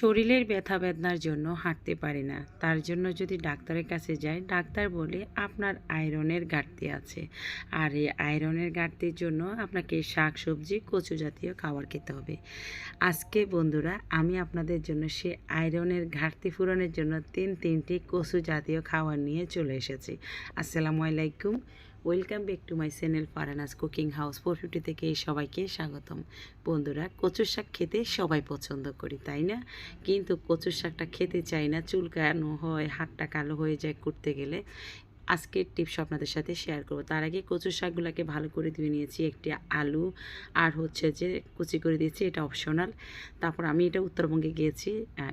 শরীরের ব্যথা বেদনার জন্য হাঁটতে পারি না। তার জন্য যদি ডাক্তারের কাছে যাই, ডাক্তার বলে আপনার আয়রনের ঘাটতি আছে। আর এই আয়রনের ঘাটতির জন্য আপনাকে শাক সবজি কচু জাতীয় খাবার খেতে হবে। আজকে বন্ধুরা, আমি আপনাদের জন্য সে আয়রনের ঘাটতি পূরণের জন্য তিন তিনটি কচু জাতীয় খাবার নিয়ে চলে এসেছি। আসসালামু আলাইকুম। Welcome back to my channel Farana's cooking house four fifty থেকে সবাইকে স্বাগতম। বন্ধুরা, কচুর শাক খেতে সবাই পছন্দ করি, তাই না? কিন্তু কচুর শাকটা খেতে চাই না, চুলকানো হয়, হাতটা কালো হয়ে যায় করতে গেলে। আজকের টিপস আপনাদের সাথে শেয়ার করব। তার আগে কচুর শাকগুলোকে ভালো করে ধুয়ে নিয়েছি একটি আলু, আর হচ্ছে যে কুচি করে দিয়েছি, এটা অপশনাল তারপর আমি এটা উত্তরবঙ্গে গিয়েছি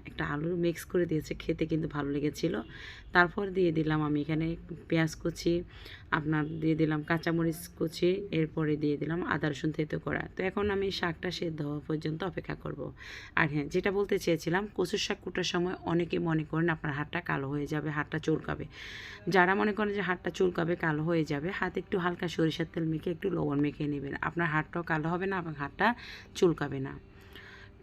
একটা আলু মিক্স করে দিয়েছে, খেতে কিন্তু ভালো লেগেছিল। তারপর দিয়ে দিলাম আমি এখানে পেঁয়াজ কুচি, আপনার দিয়ে দিলাম কাঁচামরিচ কুচি, এরপরে দিয়ে দিলাম আদা, রসুন, থেতো করা। তো এখন আমি শাকটা সেদ্ধ হওয়া পর্যন্ত অপেক্ষা করব। আর হ্যাঁ যেটা বলতে চেয়েছিলাম, কচুর শাক কুটার সময় অনেকে মনে করেন আপনার হাতটা কালো হয়ে যাবে, হাতটা চুলকাবে। যারা মনে করেন যে হাতটা চুলকাবে কালো হয়ে যাবে, হাতে একটু হালকা সরিষার তেল মেখে একটু লবণ মেখে নেবেন। আপনার হাতটাও কালো হবে না এবং হাতটা চুলকাবে না।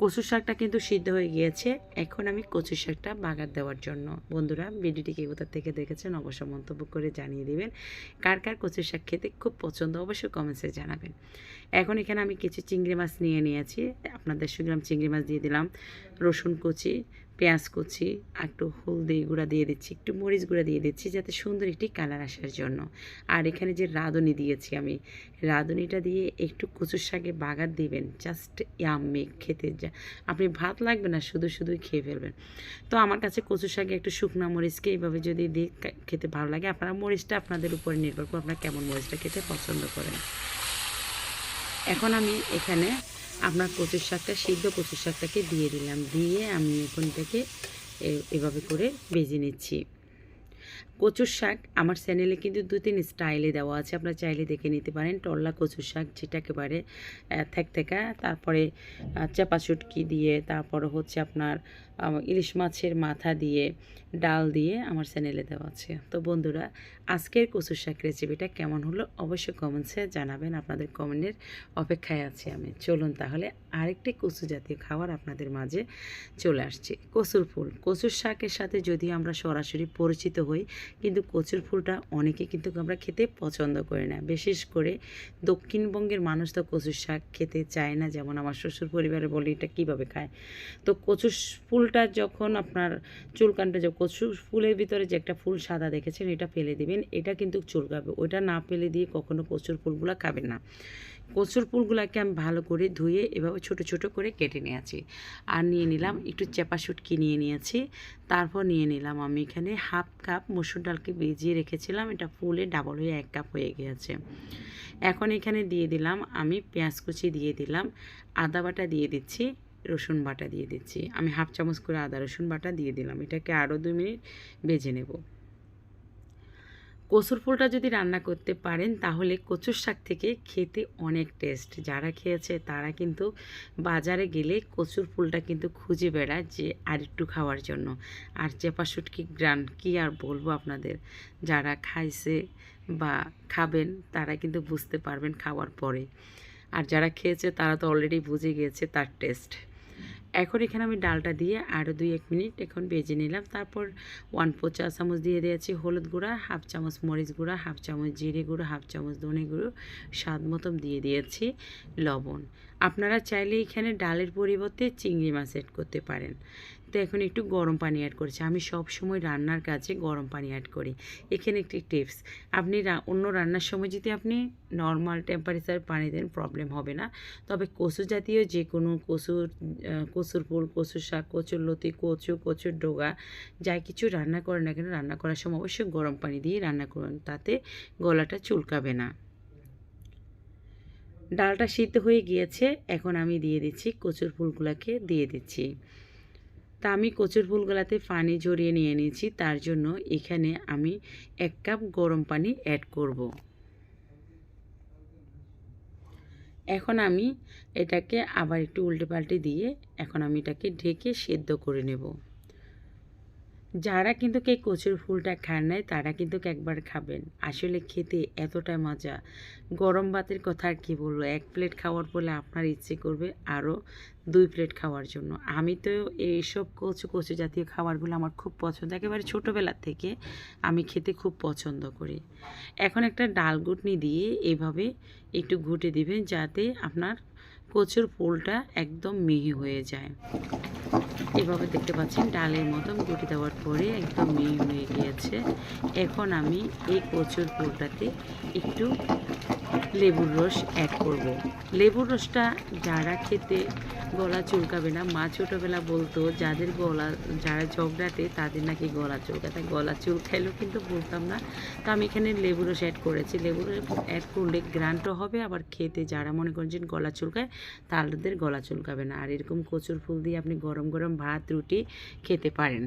কচুর শাকটা কিন্তু সিদ্ধ হয়ে গিয়েছে। এখন আমি কচুর শাকটা বাগার দেওয়ার জন্য। বন্ধুরা ভিডিওটিকে কোথা থেকে দেখেছেন অবশ্যই মন্তব্য করে জানিয়ে দেবেন। কার কার কচুর শাক খেতে খুব পছন্দ, অবশ্যই কমেন্টসে জানাবেন। এখন এখানে আমি কিছু চিংড়ি মাছ নিয়ে নিয়েছি। আপনার দেড়শো গ্রাম চিংড়ি মাছ দিয়ে দিলাম রসুন কুচি পেঁয়াজ কুচি, একটু হলদি গুঁড়া দিয়ে দিচ্ছি, একটু মরিচ গুঁড়া দিয়ে দিচ্ছি যাতে সুন্দর একটি কালার আসার জন্য। আর এখানে যে রাঁধুনি দিয়েছি আমি, রাঁধুনিটা দিয়ে একটু কচুর শাকে বাগার দিবেন জাস্ট ইয়াম্মি খেতে। যা, আপনি ভাত লাগবে না, শুধু শুধুই খেয়ে ফেলবেন। তো আমার কাছে কচুর শাকে একটু শুকনা মরিচকে এইভাবে যদি কা- খেতে ভালো লাগে, আপনারা মরিচটা আপনাদের উপরে নির্ভর করে আপনারা কেমন মরিচটা খেতে পছন্দ করেন। এখন আমি এখানে আপনার কচুর শাকটা, সিদ্ধ কচুর শাকটাকে দিয়ে দিলাম। দিয়ে আমি এখন থেকে এভাবে করে বেজে নিচ্ছি। কচুর শাক আমার চ্যানেলে কিন্তু দু তিন স্টাইলে দেওয়া আছে, আপনার চাইলে দেখে নিতে পারেন। টল্লা কচুর শাক, যেটা একেবারে থেক থেকা তারপরে চাপাচুটকি চাপা চুটকি দিয়ে, তারপরে হচ্ছে আপনার ইলিশ মাছের মাথা দিয়ে, ডাল দিয়ে আমার চ্যানেলে দেওয়া আছে। তো বন্ধুরা, আজকের কচুর শাক রেসিপিটা কেমন হলো অবশ্যই কমেন্টসে জানাবেন। আপনাদের কমেন্টের অপেক্ষায় আছি আমি। চলুন তাহলে আরেকটি কচু জাতীয় খাবার আপনাদের মাঝে চলে আসছে। কচুর ফুল। কচুর শাকের সাথে যদি আমরা সরাসরি পরিচিত হই, কিন্তু কচুর ফুলটা অনেকে কিন্তু আমরা খেতে পছন্দ করি না। বিশেষ করে দক্ষিণবঙ্গের মানুষ তো কচুর শাক খেতে চায় না। যেমন আমার শ্বশুর পরিবারে বলি এটা কীভাবে খায়? তো কচুর ফুলটা যখন আপনার চুলকানটা যে কচু ফুলের ভিতরে যে একটা ফুল সাদা দেখেছেন, এটা ফেলে দিবেন। এটা কিন্তু চুলকাবে। ওটা না ফেলে দিয়ে কখনো কচুর ফুলগুলো খাবেন না। কচুর ফুলগুলোকে আমি ভালো করে ধুয়ে এভাবে ছোট ছোট করে কেটে নিয়েছি। আর নিয়ে নিলাম, একটু চেপা শুটকি নিয়ে নিয়েছি। তারপর নিয়ে নিলাম আমি এখানে হাফ কাপ মসুর ডালকে ভিজিয়ে রেখেছিলাম। এটা ফুলে ডাবল হয়ে এক কাপ হয়ে গিয়েছে। এখন এখানে দিয়ে দিলাম, আমি পেঁয়াজ কুচি দিয়ে দিলাম, আদা বাটা দিয়ে দিচ্ছি। রসুন বাটা দিয়ে দিচ্ছি। আমি হাফ চামচ করে আদা রসুন বাটা দিয়ে দিলাম। এটাকে আরও দুই মিনিট ভেজে নেব। কচুর ফুলটা যদি রান্না করতে পারেন, তাহলে কচুর শাক থেকে খেতে অনেক টেস্ট। যারা খেয়েছে, তারা কিন্তু বাজারে গেলে কচুর ফুলটা কিন্তু খুঁজে বেড়ায় যে আর একটু খাওয়ার জন্য। আর চেপা শুটকি গ্রান, কি আর বলব আপনাদের? যারা খাইছে বা খাবেন, তারা কিন্তু বুঝতে পারবেন খাওয়ার পরে। আর যারা খেয়েছে, তারা তো অলরেডি বুঝে গিয়েছে তার টেস্ট। এখন এখানে আমি ডালটা দিয়ে আরও দুই এক মিনিট এখন বেজে নিলাম। তারপর ওয়ান ফোর চা চামচ দিয়ে দিয়েছি হলুদ গুঁড়া হাফ চামচ মরিচ গুঁড়া হাফ চামচ জিরে গুঁড়ো হাফ চামচ ধনে গুঁড়ো, স্বাদ মতন দিয়ে দিয়েছি লবণ। আপনারা চাইলে এখানে ডালের পরিবর্তে চিংড়ি মাছ অ্যাড করতে পারেন। তো এখন একটু গরম পানি অ্যাড করছি। আমি সব সময় রান্নার কাজে গরম পানি অ্যাড করি। এখানে একটি টিপস আপনি অন্য রান্নার সময় যদি আপনি নর্মাল টেম্পারেচার পানি দেন প্রবলেম হবে না। তবে কচু জাতীয় যে কোনো কচুর কচুর ফুল কচুর শাক, কচুর লতি, কচু, কচুর ডোগা, যাই কিছু রান্না করেন না কেন, রান্না করার সময় অবশ্যই গরম পানি দিয়ে রান্না করুন। তাতে গলাটা চুলকাবে না। ডালটা সিদ্ধ হয়ে গিয়েছে, এখন আমি দিয়ে দিচ্ছি কচুর ফুলগুলোকে দিয়ে দিচ্ছি। তা আমি কচুর ফুলগুলাতে পানি জড়িয়ে নিয়ে নিয়েছি, তার জন্য এখানে আমি এক কাপ গরম পানি অ্যাড করব। এখন আমি এটাকে আবার একটু উল্টে পাল্টে দিয়ে, এখন আমি এটাকে ঢেকে সেদ্ধ করে নেব। যারা কিন্তু কে কচুর ফুলটা খান নাই, তারা কিন্তু একবার খাবেন। আসলে খেতে এতটা মজা। গরম ভাতের কথা আর কী বলব? এক প্লেট খাওয়ার পরে আপনার ইচ্ছে করবে আরও দুই প্লেট খাওয়ার জন্য। আমি তো এইসব কচু কচু জাতীয় খাবারগুলো আমার খুব পছন্দ। একেবারে ছোটোবেলার থেকে আমি খেতে খুব পছন্দ করি। এখন একটা ডাল গুটনি দিয়ে এভাবে একটু ঘুটে দিবেন যাতে আপনার কচুর ফুলটা একদম মিহি হয়ে যায়। এভাবে দেখতে পাচ্ছেন, ডালের মতন গুটি দেওয়ার পরে একদম মেয়ে হয়ে গিয়েছে। এখন আমি এই কচুর ফুলটাতে একটু লেবুর রস অ্যাড করব। লেবুর রসটা যারা খেতে গলা চুলকাবে না, মা ছোটোবেলা বলতো, যাদের গলা, যারা ঝগড়াতে তাদের নাকি গলা চুলকাতে। গলা চুলকাইলেও কিন্তু বলতাম না। তো আমি এখানে লেবু রস অ্যাড করেছি। লেবু রস অ্যাড করলে গ্রান্টও হবে, আবার খেতে যারা মনে করেন গলা চুলকায়, তাদের গলা চুলকাবে না। আর এরকম কচুর ফুল দিয়ে আপনি গরম গরম ভাত, রুটি খেতে পারেন।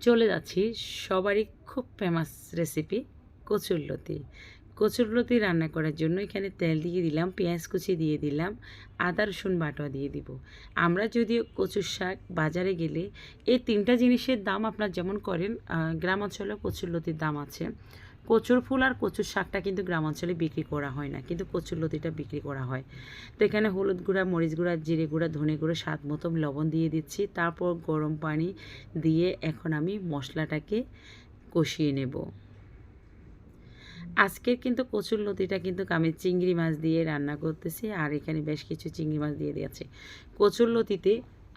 চলে যাচ্ছি সবারই খুব ফেমাস রেসিপি কচুরলতি কচুরলতি রান্না করার জন্য এখানে তেল দিয়ে দিলাম, পেঁয়াজ কুচি দিয়ে দিলাম, আদা, রসুন বাটা দিয়ে দিব। আমরা যদিও কচুর শাক বাজারে গেলে এই তিনটা জিনিসের দাম আপনার যেমন করেন গ্রাম অঞ্চলে কচুরলতির দাম আছে। কচুর ফুল আর কচুর শাকটা কিন্তু গ্রাম অঞ্চলে বিক্রি করা হয় না, কিন্তু কচুর লতিটা বিক্রি করা হয়। তো এখানে হলুদ গুঁড়া, মরিচ গুঁড়া, জিরে গুঁড়া, ধনে গুঁড়া, স্বাদ মতো লবণ দিয়ে দিচ্ছি। তারপর গরম পানি দিয়ে এখন আমি মশলাটাকে কষিয়ে নেব। আজকের কিন্তু কচুর লতিটা কিন্তু আমি চিংড়ি মাছ দিয়ে রান্না করতেছি, আর এখানে বেশ কিছু চিংড়ি মাছ দিয়ে দিয়েছি। কচুর লতিতে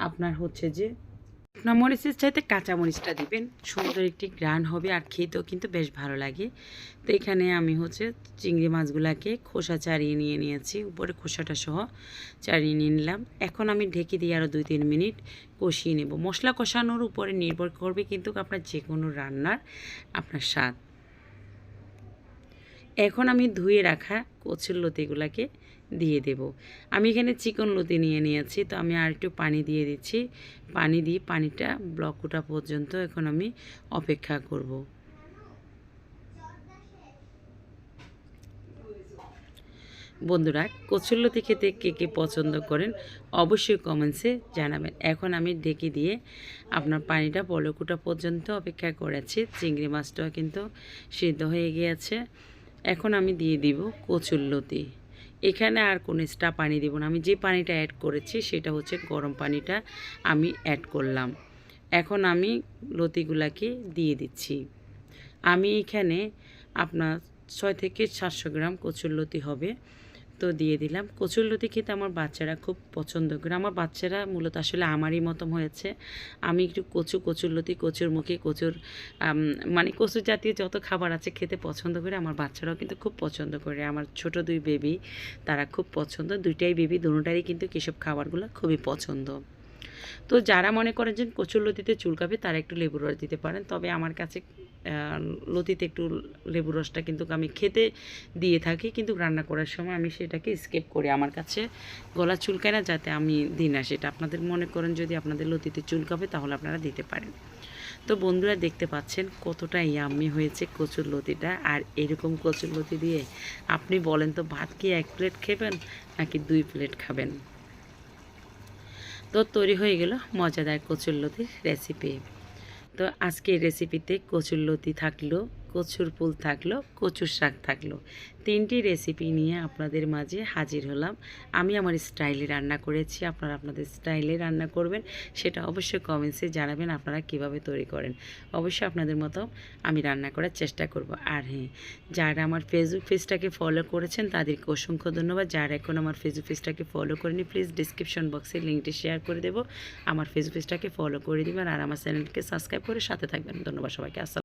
আপনার হচ্ছে যে শুকনো মরিচের চাইতে কাঁচা মরিচটা দিবেন, সুন্দর একটি গ্রান হবে আর খেতেও কিন্তু বেশ ভালো লাগে। তো এখানে আমি হচ্ছে চিংড়ি মাছগুলাকে খোসা চারিয়ে নিয়ে নিয়েছি, উপরে খোসাটা সহ চারিয়ে নিয়ে নিলাম। এখন আমি ঢেকে দিয়ে আরও দুই তিন মিনিট কষিয়ে নেব। মশলা কষানোর উপরে নির্ভর করবে কিন্তু আপনার যে কোনো রান্নার আপনার স্বাদ। এখন আমি ধুয়ে রাখা কচুর লতিগুলাকে দিয়ে দেব। আমি এখানে চিকন লতি নিয়ে নিয়েছি, তো আমি আর একটু পানি দিয়ে দিচ্ছি। পানি দিয়ে পানিটা ব্লক পর্যন্ত এখন আমি অপেক্ষা করব। বন্ধুরা কচুরলতি খেতে কে কে পছন্দ করেন অবশ্যই কমেন্টসে জানাবেন। এখন আমি ঢেকে দিয়ে আপনার পানিটা বলকুটা পর্যন্ত অপেক্ষা করেছি। চিংড়ি মাছটাও কিন্তু সিদ্ধ হয়ে গিয়েছে। এখন আমি দিয়ে দিব কচুরলতি এখানে আর কোনো এক্সট্রা পানি দেব না। আমি যে পানিটা অ্যাড করেছি সেটা হচ্ছে গরম পানিটা আমি অ্যাড করলাম। এখন আমি লতিগুলাকে দিয়ে দিচ্ছি। আমি এখানে আপনার ছয় থেকে সাতশো গ্রাম কচুর লতি হবে। তো দিয়ে দিলাম। কচুর লতি খেতে আমার বাচ্চারা খুব পছন্দ করে। আমার বাচ্চারা মূলত আসলে আমারই মতন হয়েছে। আমি একটু কচু, কচুর লতি, কচুর মুখে কচুর মানে কচু জাতীয় যত খাবার আছে খেতে পছন্দ করে, আমার বাচ্চারাও কিন্তু খুব পছন্দ করে। আমার ছোট দুই বেবি তারা খুব পছন্দ। দুইটাই বেবি দুটারই কিন্তু কিসব খাবারগুলো খুবই পছন্দ। তো যারা মনে করেন যে কচুর লতিতে চুলকাবে, তারা একটু লেবুর রস দিতে পারেন। তবে আমার কাছে লতিতে একটু লেবুর রসটা কিন্তু আমি খেতে দিয়ে থাকি, কিন্তু রান্না করার সময় আমি সেটাকে স্কেপ করি আমার কাছে গলা চুলকায় না, যাতে আমি দিই না সেটা। আপনাদের মনে করেন যদি আপনাদের লতিতে চুলকাবে, তাহলে আপনারা দিতে পারেন। তো বন্ধুরা দেখতে পাচ্ছেন কতটা ইয়াম্মি হয়েছে কচুর লতিটা, আর এরকম কচুর লতি দিয়ে আপনি বলেন তো ভাত কি এক প্লেট খেবেন, নাকি দুই প্লেট খাবেন? তো তৈরি হয়ে গেল মজাদার কচুরলতির রেসিপি তো আজকে রেসিপিতে কচুর লতি থাকল। কচুর ফুল থাকল, কচুর শাক থাকল। তিনটি রেসিপি নিয়ে আপনাদের মাঝে হাজির হলাম। আমি আমার স্টাইলে রান্না করেছি, আপনারা আপনাদের স্টাইলে রান্না করবেন। সেটা অবশ্যই কমেন্টসে জানাবেন আপনারা কীভাবে তৈরি করেন। অবশ্যই আপনাদের মতো আমি রান্না করার চেষ্টা করব। আর হ্যাঁ যারা আমার ফেসবুক পেজটাকে ফলো করেছেন, তাদেরকে অসংখ্য ধন্যবাদ। যারা এখন আমার ফেসবুক পেজটাকে ফলো করেনি প্লিজ ডিসক্রিপশন বক্সে লিঙ্কটি শেয়ার করে দেবো। আমার ফেসবুক পেজটাকে ফলো করে দিবেন আর আমার চ্যানেলকে সাবস্ক্রাইব করে সাথে থাকবেন। ধন্যবাদ সবাইকে। আসসালাম